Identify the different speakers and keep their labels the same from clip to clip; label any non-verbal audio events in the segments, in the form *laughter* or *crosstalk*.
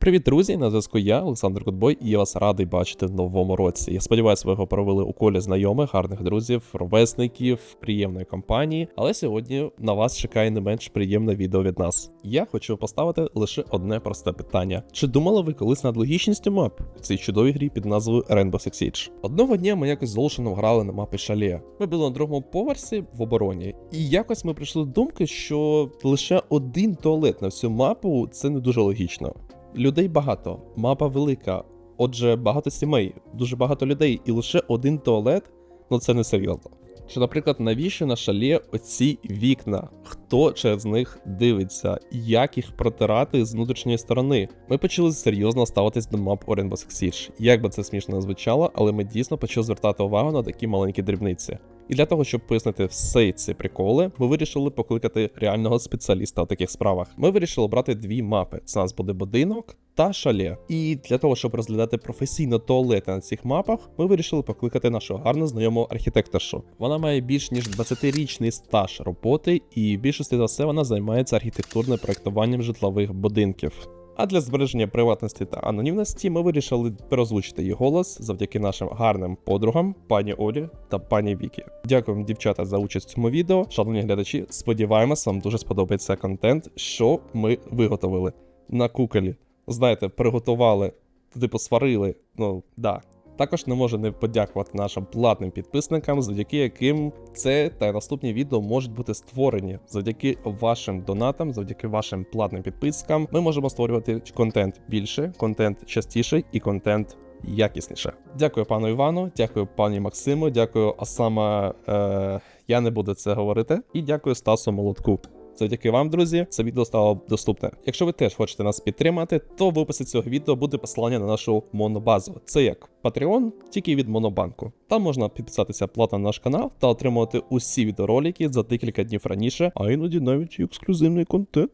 Speaker 1: Привіт, друзі! На зв'язку я, Олександр Кутбой, і я вас радий бачити в новому році. Я сподіваюся, ви його провели у колі знайомих, гарних друзів, ровесників, приємної компанії. Але сьогодні на вас чекає не менш приємне відео від нас. Я хочу поставити лише одне просте питання: чи думали ви колись над логічністю мап у цій чудовій грі під назвою Rainbow Six Siege? Одного дня ми якось з Олшином грали на мапі Шале. Ми були на другому поверсі в обороні, і якось ми прийшли до думки, що лише один туалет на всю мапу це не дуже логічно. Людей багато, мапа велика. Отже, багато сімей, дуже багато людей, і лише один туалет ну це не серйозно. Що, наприклад, навіщо на шалі оці вікна? Хто через них дивиться? Як їх протирати з внутрішньої сторони? Ми почали серйозно ставитись до мап Rainbow Six Siege. Як би це смішно не звучало, але ми дійсно почали звертати увагу на такі маленькі дрібниці. І для того, щоб пояснити всі ці приколи, ми вирішили покликати реального спеціаліста у таких справах. Ми вирішили брати дві мапи: це у нас буде будинок та шале. І для того, щоб розглядати професійно туалети на цих мапах, ми вирішили покликати нашу гарно знайому архітекторшу. Вона має більш ніж 20-річний стаж роботи, і більшості за все вона займається архітектурним проектуванням житлових будинків. А для збереження приватності та анонімності ми вирішили переозвучити її голос завдяки нашим гарним подругам, пані Олі та пані Вікі. Дякуємо, дівчата, за участь в цьому відео. Шановні глядачі, сподіваємось, вам дуже сподобається контент, що ми виготовили на куколі. Знаєте, приготували, типу сварили. Ну да. Також не можу не подякувати нашим платним підписникам, завдяки яким це та наступні відео можуть бути створені. Завдяки вашим донатам, завдяки вашим платним підпискам, ми можемо створювати контент більше, контент частіше і контент якісніше. Дякую пану Івану, дякую пані Максиму, дякую а саме е, я не буду це говорити. І дякую Стасу Молотку. Завдяки вам, друзі, це відео стало доступне. Якщо ви теж хочете нас підтримати, то в описі цього відео буде посилання на нашу монобазу. Це як Patreon, тільки від Монобанку. Там можна підписатися платно на наш канал та отримувати усі відеоролики за декілька днів раніше, а іноді навіть і ексклюзивний контент.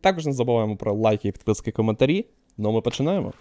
Speaker 1: Також не забуваємо про лайки, підписки, коментарі. Ну, ми починаємо.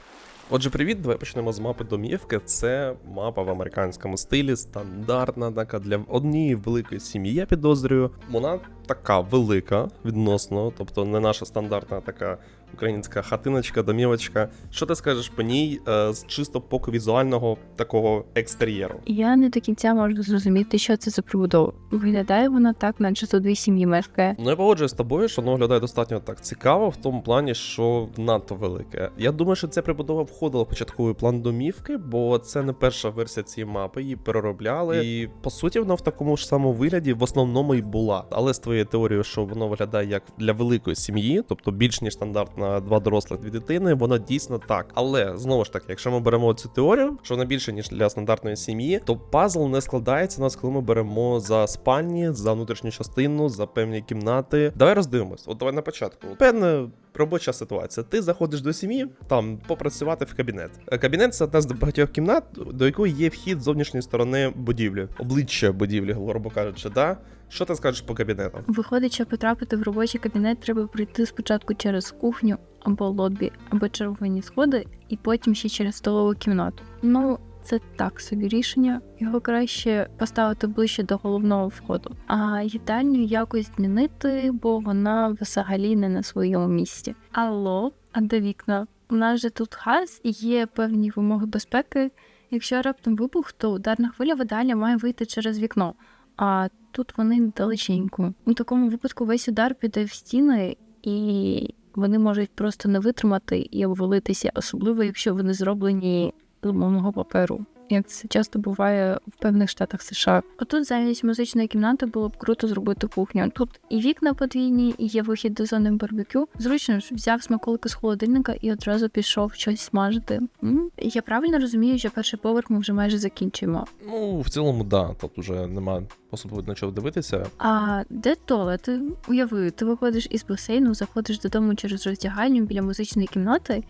Speaker 1: Отже, привіт, давай почнемо з мапи домівки. Це мапа в американському стилі, стандартна така для однієї великої сім'ї. Я підозрюю. Вона така велика відносно, тобто не наша стандартна така українська хатиночка, домівочка. Що ти скажеш по ній е, з чисто поки візуального такого екстер'єру?
Speaker 2: Я не до кінця можу зрозуміти, що це за прибудова. Виглядає вона так, наче тут дві сім'ї мешкає.
Speaker 1: Ну я погоджуюсь з тобою, що воно виглядає достатньо так цікаво, в тому плані, що надто велике. Я думаю, що ця прибудова входила в початковий план домівки, бо це не перша версія цієї мапи, її переробляли. І по суті, вона в такому ж самому вигляді в основному і була. Але з твоєю теорією, що воно виглядає як для великої сім'ї, тобто більш ніж стандартна два дорослих дві дитини, воно дійсно так. Але знову ж таки, якщо ми беремо цю теорію, що вона більше ніж для стандартної сім'ї, то пазл не складається у нас, коли ми беремо за спальні, за внутрішню частину, за певні кімнати. Давай роздивимось. От давай на початку. Певне. Робоча ситуація. Ти заходиш до сім'ї, там попрацювати в кабінет. Е, Кабінет це одна з багатьох кімнат, до якої є вхід з зовнішньої сторони будівлі, обличчя будівлі, грубо кажучи, да. Що ти скажеш по кабінетам?
Speaker 2: Виходить, щоб потрапити в робочий кабінет, треба пройти спочатку через кухню або лобі, або червоні сходи, і потім ще через столову кімнату. Ну, це так собі рішення. Його краще поставити ближче до головного входу. А їдальню якось змінити, бо вона взагалі не на своєму місці. Алло, а де вікна? У нас же тут газ і є певні вимоги безпеки. Якщо раптом вибух, то ударна хвиля видаля має вийти через вікно. А тут вони далеченько. У такому випадку весь удар піде в стіни, і вони можуть просто не витримати і обвалитися, особливо якщо вони зроблені з умовного паперу. Як це часто буває в певних штатах США. Отут замість музичної кімнати було б круто зробити кухню. Тут і вікна подвійні, і є вихід до зони барбекю. Зручно ж взяв смаколики з холодильника і одразу пішов щось смажити. М? Я правильно розумію, що перший поверх ми вже майже закінчуємо.
Speaker 1: Ну, в цілому, да. Тут уже нема особливо на чого дивитися.
Speaker 2: А де туалети? Уяви, ти виходиш із басейну, заходиш додому через роздягальню біля музичної кімнати,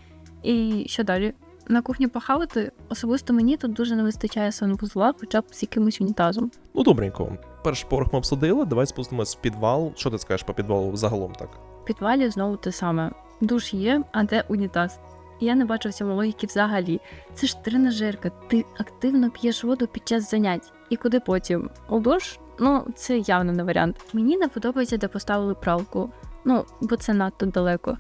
Speaker 2: і що далі? На кухні похавати особисто мені тут дуже не вистачає санвузла, хоча б з якимось унітазом.
Speaker 1: Ну, добренько. Перший поверх ми обсудили, давай спустимось в підвал. Що ти скажеш по підвалу загалом так?
Speaker 2: В підвалі знову те саме. Душ є, а де унітаз? Я не бачу в цьому логіки взагалі. Це ж тренажерка, ти активно п'єш воду під час занять. І куди потім? У душ? Ну, це явно не варіант. Мені не подобається, де поставили пралку. Ну, бо це надто далеко.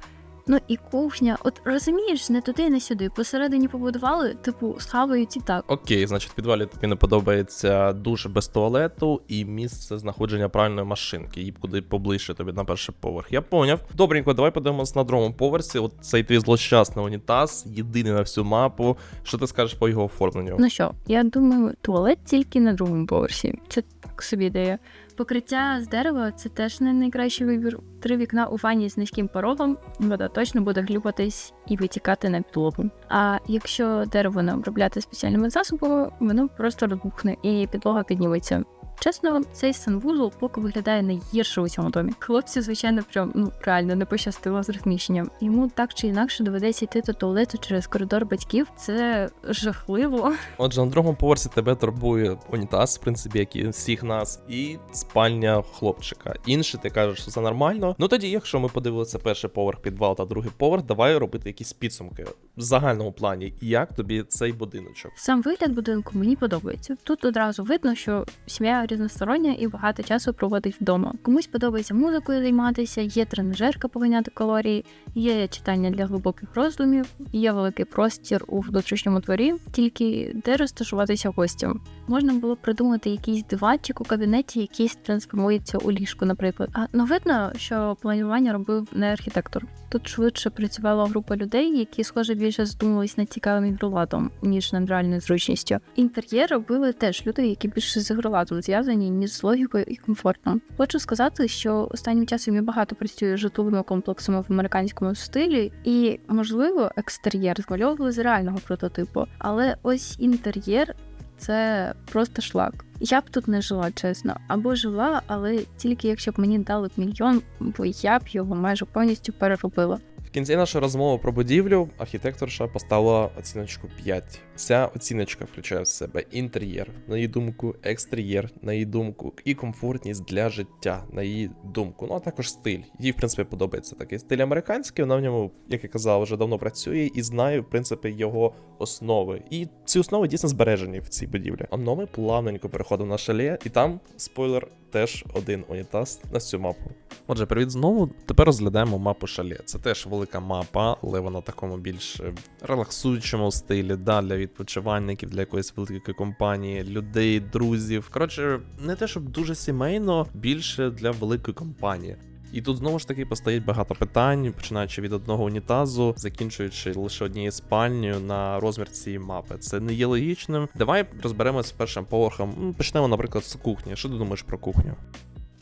Speaker 2: Ну і кухня, от розумієш, не туди, не сюди. Посередині побудували, типу, схавають і так.
Speaker 1: Окей, значить, в підвалі тобі не подобається душ без туалету і місце знаходження правильної машинки, їй куди поближче тобі на перший поверх. Я поняв. Добренько, давай подивимось на другому поверсі. От цей твій злощасний унітаз, єдиний на всю мапу. Що ти скажеш по його оформленню?
Speaker 2: Ну що, я думаю, туалет тільки на другому поверсі. Це так собі ідея. Покриття з дерева це теж не найкращий вибір. Три вікна у ванні з низьким порогом, вода точно буде глюпатись і витікати на підлогу. А якщо дерево не обробляти спеціальними засобами, воно просто розбухне і підлога підніметься. Чесно, цей санвузол поки виглядає найгірше у цьому домі. Хлопці, звичайно, прям ну реально не пощастило з розміщенням. Йому так чи інакше доведеться йти до туалету через коридор батьків. Це жахливо.
Speaker 1: Отже, на другому поверсі тебе турбує унітаз, в принципі, як і всіх нас, і спальня хлопчика. Інше ти кажеш, що це нормально. Ну тоді, якщо ми подивилися перший поверх, підвал та другий поверх, давай робити якісь підсумки в загальному плані. Як тобі цей будиночок?
Speaker 2: Сам вигляд будинку мені подобається. Тут одразу видно, що сім'я різностороння і багато часу проводить вдома. Комусь подобається музикою займатися, є тренажерка поганяти калорії, є читання для глибоких роздумів, є великий простір у внутрішньому дворі, тільки де розташуватися гостям. Можна було придумати якийсь диванчик у кабінеті, який трансформується у ліжку, наприклад. А ну видно, що планування робив не архітектор. Тут швидше працювала група людей, які, схоже, більше задумувались над цікавим ігроладом, ніж над реальною зручністю. Інтер'єр робили теж люди, які більше з ігроладом зв'язані, ніж з логікою і комфортно. Хочу сказати, що останнім часом я багато працюю з житловими комплексами в американському стилі, і можливо екстер'єр змальовували з реального прототипу, але ось інтер'єр. Це просто шлак. Я б тут не жила, чесно. Або жила, але тільки якщо б мені дали б мільйон, бо я б його майже повністю переробила.
Speaker 1: Кінці нашої розмови про будівлю архітекторша поставила оціночку 5. Ця оціночка включає в себе інтер'єр, на її думку, екстер'єр, на її думку, і комфортність для життя, на її думку. Ну а також стиль. Їй, в принципі, подобається такий стиль американський. Вона в ньому, як я казав, вже давно працює і знає, в принципі, його основи. І ці основи дійсно збережені в цій будівлі. А ми плавненько переходимо на шале, і там спойлер. Теж один унітаз на всю мапу. Отже, привіт знову. Тепер розглядаємо мапу шале. Це теж велика мапа, але вона в такому більш е, релаксуючому стилі, да, для відпочивальників, для якоїсь великої компанії, людей, друзів. Коротше, не те, щоб дуже сімейно, більше для великої компанії. І тут знову ж таки постають багато питань, починаючи від одного унітазу, закінчуючи лише однією спальнею на розмір цієї мапи. Це не є логічним. Давай розберемося з першим поверхом. Почнемо, наприклад, з кухні. Що ти думаєш про кухню?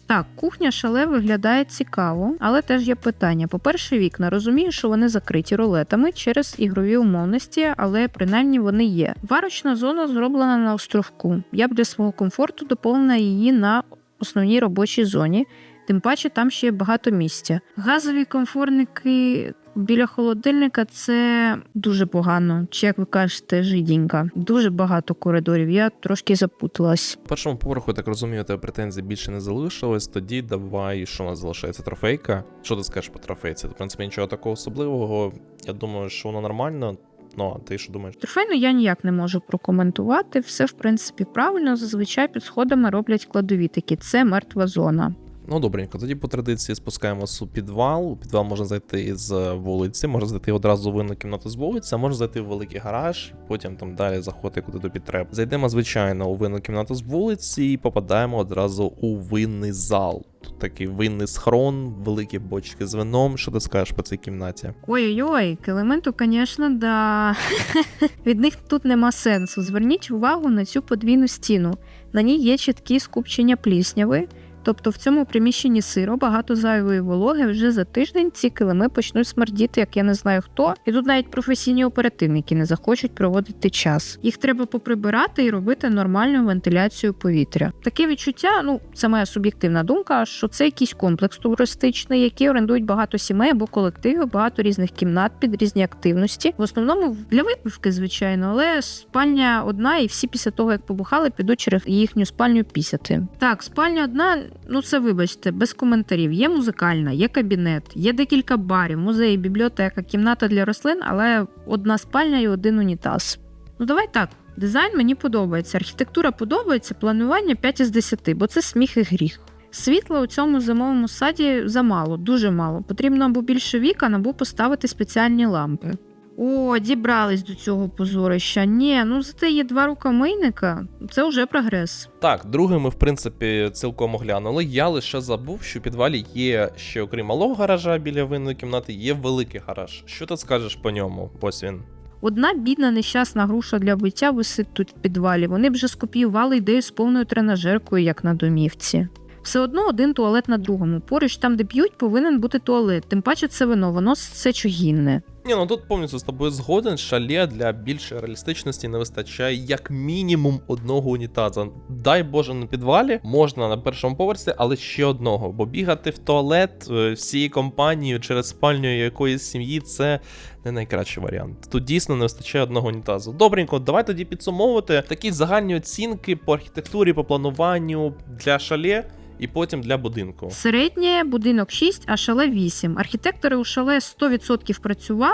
Speaker 3: Так, кухня шале виглядає цікаво, але теж є питання. По-перше, вікна розумію, що вони закриті рулетами через ігрові умовності, але принаймні вони є. Варочна зона зроблена на островку. Я б для свого комфорту доповнила її на основній робочій зоні. Тим паче там ще є багато місця. Газові комфорники біля холодильника це дуже погано. Чи як ви кажете, жидінька. Дуже багато коридорів. Я трошки запуталась.
Speaker 1: В першому поверху, так розумію, тебе претензій більше не залишилось. Тоді давай, що у нас залишається? Трофейка. Що ти скажеш по трофейці? В принципі, нічого такого особливого. Я думаю, що воно нормально. Ну, а ти що думаєш?
Speaker 3: Трофейну я ніяк не можу прокоментувати. Все, в принципі, правильно. Зазвичай під сходами роблять кладові такі. Це мертва зона.
Speaker 1: Ну, добренько, тоді по традиції спускаємося у підвал. У підвал можна зайти з вулиці, можна зайти одразу в винну кімнату з вулиці, а можна зайти в великий гараж, потім там далі заходити куди тобі треба. Зайдемо, звичайно, у винну кімнату з вулиці і попадаємо одразу у винний зал. Тут такий винний схрон, великі бочки з вином. Що ти скажеш по цій кімнаті?
Speaker 3: Ой-ой-ой, к елементу, звісно, да. *laughs* Від них тут нема сенсу. Зверніть увагу на цю подвійну стіну. На ній є чіткі скупчення плісняви. Тобто в цьому приміщенні сиро багато зайвої вологи вже за тиждень ці килими почнуть смердіти, як я не знаю хто. І тут навіть професійні оперативники не захочуть проводити час. Їх треба поприбирати і робити нормальну вентиляцію повітря. Таке відчуття, ну це моя суб'єктивна думка, що це якийсь комплекс туристичний, який орендують багато сімей або колективів, багато різних кімнат під різні активності. В основному для випивки, звичайно, але спальня одна, і всі після того, як побухали, підуть через їхню спальню пісяти. Так, спальня одна. Ну, це вибачте, без коментарів. Є музикальна, є кабінет, є декілька барів, музеї, бібліотека, кімната для рослин, але одна спальня і один унітаз. Ну, давай так. Дизайн мені подобається, архітектура подобається, планування 5 із 10, бо це сміх і гріх. Світла у цьому зимовому саді замало, дуже мало. Потрібно або більше вікон, або поставити спеціальні лампи. О, дібрались до цього позорища. Ні, ну зате є два рукомийника. Це вже прогрес.
Speaker 1: Так, друге ми, в принципі, цілком оглянули. Я лише забув, що в підвалі є ще, окрім малого гаража біля винної кімнати, є великий гараж. Що ти скажеш по ньому? Ось він.
Speaker 3: Одна бідна нещасна груша для биття висить тут в підвалі. Вони б вже скопіювали ідею з повною тренажеркою, як на домівці. Все одно один туалет на другому. Поруч там, де п'ють, повинен бути туалет. Тим паче це вино, воно все чугінне.
Speaker 1: Ні, ну тут повністю з тобою згоден. Шале для більшої реалістичності не вистачає як мінімум одного унітаза. Дай Боже, на підвалі можна на першому поверсі, але ще одного. Бо бігати в туалет е, всією компанією через спальню якоїсь сім'ї це не найкращий варіант. Тут дійсно не вистачає одного унітазу. Добренько, давай тоді підсумовувати такі загальні оцінки по архітектурі, по плануванню для шале. І потім для будинку.
Speaker 3: Середнє будинок 6, а шале 8. Архітектори у шале 100% працювали,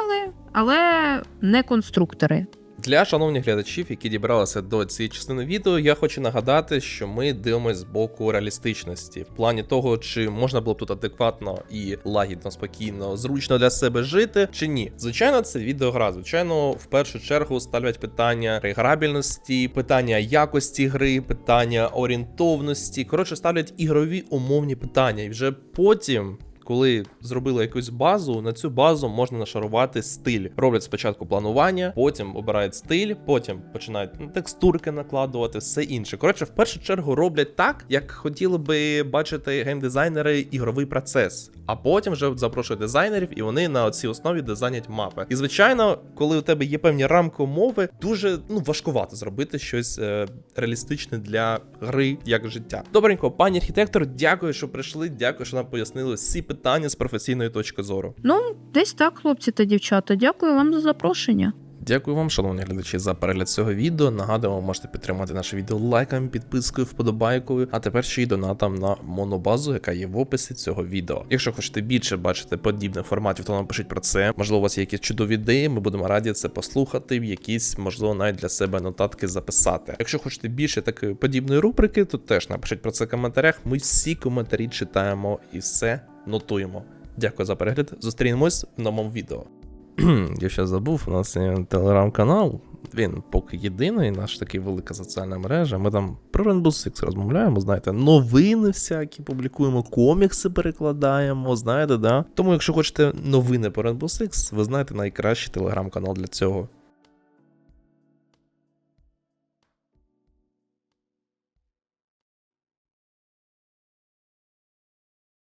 Speaker 3: але не конструктори.
Speaker 1: Для шановних глядачів, які дібралися до цієї частини відео, я хочу нагадати, що ми дивимося з боку реалістичності, в плані того, чи можна було б тут адекватно і лагідно, спокійно, зручно для себе жити, чи ні. Звичайно, це відеогра. Звичайно, в першу чергу ставлять питання реграбільності, питання якості гри, питання орієнтовності. Коротше, ставлять ігрові умовні питання, і вже потім. Коли зробили якусь базу, на цю базу можна нашарувати стиль. Роблять спочатку планування, потім обирають стиль, потім починають ну, текстурки накладувати, все інше. Коротше, в першу чергу роблять так, як хотіли би бачити геймдизайнери ігровий процес. А потім вже запрошують дизайнерів, і вони на цій основі дизайнять мапи. І звичайно, коли у тебе є певні рамки умови, дуже ну важкувато зробити щось е, реалістичне для гри як життя. Добренько, пані архітектор, дякую, що прийшли. Дякую, що нам пояснили всі питання з професійної точки зору.
Speaker 3: Ну, десь так, хлопці та дівчата. Дякую вам за запрошення.
Speaker 1: Дякую вам, шановні глядачі, за перегляд цього відео. Нагадуємо, ви можете підтримати наше відео лайками, підпискою, вподобайкою, а тепер ще й донатом на монобазу, яка є в описі цього відео. Якщо хочете більше бачити подібних форматів, то напишіть про це. Можливо, у вас є якісь чудові ідеї. Ми будемо раді це послухати, в якісь, можливо, навіть для себе нотатки записати. Якщо хочете більше такої подібної рубрики, то теж напишіть про це в коментарях. Ми всі коментарі читаємо і все нотуємо. Дякую за перегляд. Зустрінемось в новому відео. Я ще забув, у нас є телеграм-канал. Він поки єдиний, наш такий велика соціальна мережа. Ми там про Rainbow Six розмовляємо, знаєте, новини всякі публікуємо, комікси перекладаємо, знаєте, да. Тому, якщо хочете новини по Rainbow Six, ви знаєте найкращий телеграм-канал для цього.